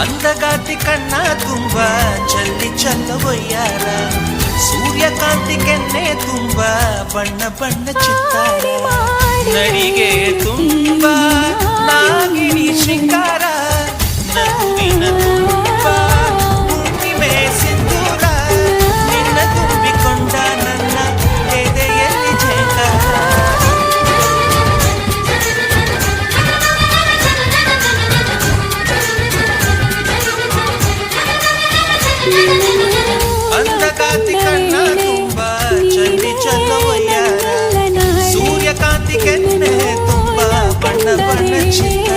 అందగాతి కన్నా తుంబ చల్లి చల్లబోయార? సూర్యకాంతి కెన్నే తుంబ ಬಣ್ಣ ಬಣ್ಣ ಚಿತ್ತಾರ ನಡಿಗೆ అంధకాంతి కన్నా ತುಂಬ ಚಂಡಿ ಚಂದವಯ್ಯಾರ ಸೂರ್ಯಕಾಂತಿ ಕೆನ್ನೆ ತುಂಬ ಬಣ್ಣ ಬಣ್ಣ ಚಿತ್ತ